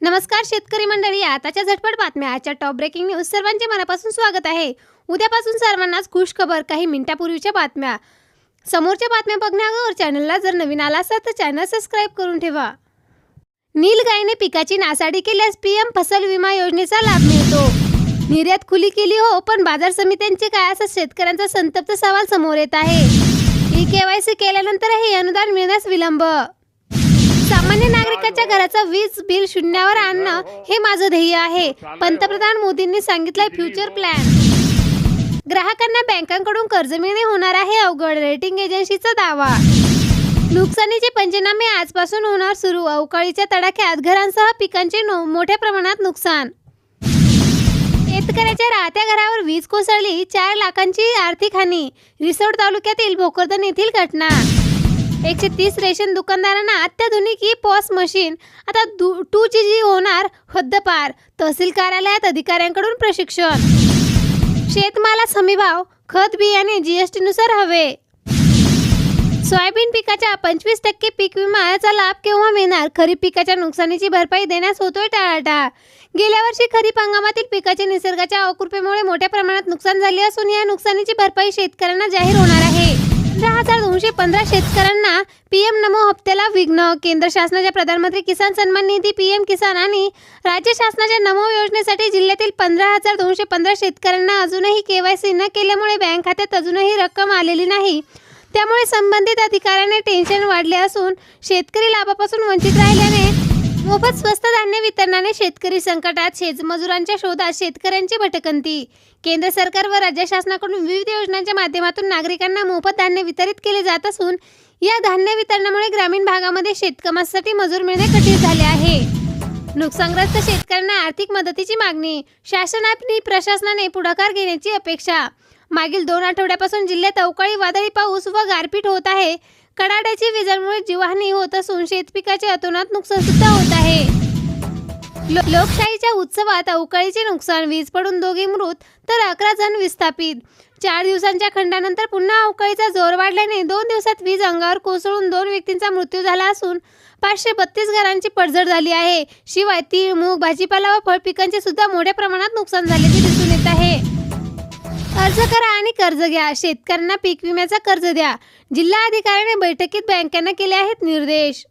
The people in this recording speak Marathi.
नमस्कार शेतकरी मंडळी आताच्या झटपट बातम्या. आजच्या टॉप ब्रेकिंग न्यूज सर्वांचे मनापासून स्वागत आहे. उद्यापासून सर्वांनाच खुश खबर काही मिनिटापूर्वीच्या बातम्या. समोरच्या बातम्या बघण्यावर चॅनलला जर नवीन आला असाल तर चॅनल सबस्क्राईब करून ठेवा. नीलगायने पिकाची नासाडी केल्यास पीएम फसल विमा योजनेचा लाभ मिळतो. निर्यात खुली केली हो पण बाजार समित्यांचे काय असा शेतकऱ्यांचा संतप्त सवाल समोर येत आहे. ई केवायसी केल्यानंतरही अनुदान मिळण्यास विलंब सामान्य नागरिकाच्या घराचं वीज बिल शून्यावर आणणं हे माझं ध्येय आहे. पंतप्रधान मोदींनी सांगितलंय फ्युचर प्लॅन. ग्राहकांना बँकांकडून कर्ज मिळणे होणार आहे अवघड. रेटिंग एजन्सीचा दावा. नुकसानीचे पंचनामे आजपासून होणार सुरू. अवकाळीच्या तडाख्यात घरांसह पिकांचे नो- मोठ्या प्रमाणात नुकसान. शेतकऱ्याच्या राहत्या घरावर वीज कोसळली चार लाखांची आर्थिक हानी. रिसोड तालुक्यातील भोकरदन येथील घटना. एकशे तीस रेशन दुकानदारांना अत्याधुनिक ई पॉस मशीन आता टू जी जी होणार हद्दपार तहसील कार्यालयात अधिकाऱ्यांकडून प्रशिक्षण. शेतमालास हमीभाव खत बियाणे जीएसटी नुसार हवे. सोयाबीन पिकाच्या पंचवीस टक्के पीक विम्याचा लाभ केव्हा मिळणार? खरीप पिकाच्या नुकसानीची भरपाई देण्यास होतोय टाळाटाळ. गेल्या वर्षी खरीप हंगामातील पिकाच्या निसर्गाच्या अकृपेमुळे मोठ्या प्रमाणात नुकसान झाले असून या नुकसानीची भरपाई शेतकऱ्यांना जाहीर होणार आहे. पंधरा हजार दोनशे पंधरा शेतकऱ्यांना पीएम नमो हप्त्याला विघ्न. केंद्र शासनाच्या प्रधानमंत्री किसान सन्मान निधी पीएम किसान आणि राज्य शासनाच्या नमो योजनेसाठी जिल्ह्यातील पंधरा हजार दोनशे पंधरा शेतकऱ्यांना अजूनही केवायसी न केल्यामुळे बँक खात्यात अजूनही रक्कम आलेली नाही. त्यामुळे संबंधित अधिकाऱ्याने टेन्शन वाढले असून शेतकरी लाभापासून वंचित राहिल्याने मोफत स्वस्त धान्य वितरणाने शेतकरी संकटात शेतमजुरांच्या शोधात शेतकऱ्यांची भटकंती. केंद्र सरकार व राज्य शासनाकडून विविध योजनांच्या माध्यमातून नागरिकांना मोफत धान्य वितरित केले जात असून या धान्य वितरणामुळे ग्रामीण भागामध्ये शेतकमासाठी मजूर मिळणे कठीण झाले आहे. नुकसानग्रस्त शेतकऱ्यांना आर्थिक मदतीची मागणी शासन आणि प्रशासनाने पुढाकार घेण्याची अपेक्षा. मागील दोन आठवड्यापासून जिल्ह्यात अवकाळी वादळी पाऊस व गारपीट होत आहे. कडाड्याची विजांमुळे जीवहानी होत असून शेतपिकाचे अतोनात नुकसान सुद्धा होत आहे. लो- लोकशाहीच्या उत्सवात अवकाळीचे नुकसान वीज पडून दोघे मृत तर अकरा जण विस्थापित. चार दिवसांच्या खंडानंतर पुन्हा अवकाळीचा जोर वाढल्याने दोन दिवसात वीज अंगावर कोसळून दोन व्यक्तींचा मृत्यू झाला असून पाचशे बत्तीस घरांची पडझड झाली आहे. शिवाय तीळ मूग भाजीपाला व फळ पिकांचे सुद्धा मोठ्या प्रमाणात नुकसान झाल्याचे दिसून येत आहे. अर्ज करा आणि कर्ज घ्या. शेतकऱ्यांना पीक विम्याचा कर्ज द्या. जिल्हा अधिकाऱ्याने बैठकीत बँकांना केले आहेत निर्देश.